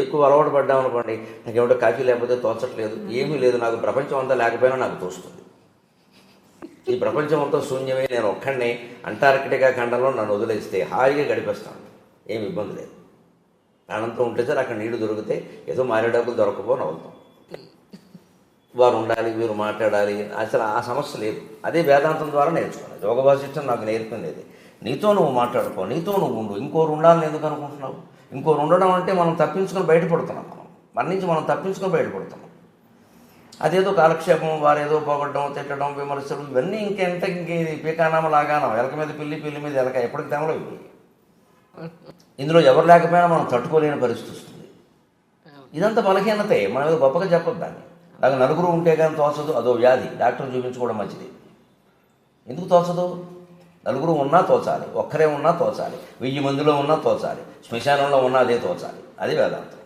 ఎక్కువ అలవాటు పడ్డాం అనుకోండి నాకేమిటో కాఫీ లేకపోతే తోచట్లేదు ఏమీ లేదు నాకు ప్రపంచం అంతా లేకపోయినా నాకు తోస్తుంది. ఈ ప్రపంచం అంతా శూన్యమే నేను ఒక్కడిని అంటార్కిటికా ఖండంలో నన్ను వదిలేస్తే హాయిగా గడిపేస్తాను. ఏమి ఇబ్బంది లేదు. ప్రాణంతో ఉంటే సార్ అక్కడ నీళ్ళు దొరికితే ఏదో మారేడాకులు దొరకపో నవ్వుతాం వారు ఉండాలి వీరు మాట్లాడాలి అసలు ఆ సమస్య లేదు. అదే వేదాంతం ద్వారా నేర్చుకున్నాను. యోగ వాసిష్టం నాకు నేర్పింది నీతో నువ్వు మాట్లాడుకో నీతో నువ్వు ఉండు ఇంకోరు ఉండాలని ఎందుకు అనుకుంటున్నావు? ఇంకోరు ఉండడం అంటే మనం తప్పించుకొని బయటపడుతున్నాం మనం. మన నుంచి మనం తప్పించుకొని బయటపడుతున్నాం. అదేదో కాలక్షేపం వారు ఏదో పోగొట్టడం తిట్టడం విమర్శలు ఇవన్నీ ఇంకెంత ఇంక ఇది పీకానామ లాగానం ఎలక మీద పిల్లి పిల్లి మీద ఎలక ఎప్పటికి తెమలో ఇవి. ఇందులో ఎవరు లేకపోయినా మనం తట్టుకోలేని పరిస్థితి వస్తుంది. ఇదంతా బలహీనతే. మనం ఏదో గొప్పగా చెప్పదు దాన్ని. నాకు నలుగురు ఉంటే కానీ తోచదు అదో వ్యాధి. డాక్టర్ చూపించుకోవడం మంచిది. ఎందుకు తోచదు? నలుగురు ఉన్నా తోచాలి ఒక్కరే ఉన్నా తోచాలి వెయ్యి మందిలో ఉన్నా తోచాలి శ్మశానంలో ఉన్నా అదే తోచాలి. అది వేదాంతం.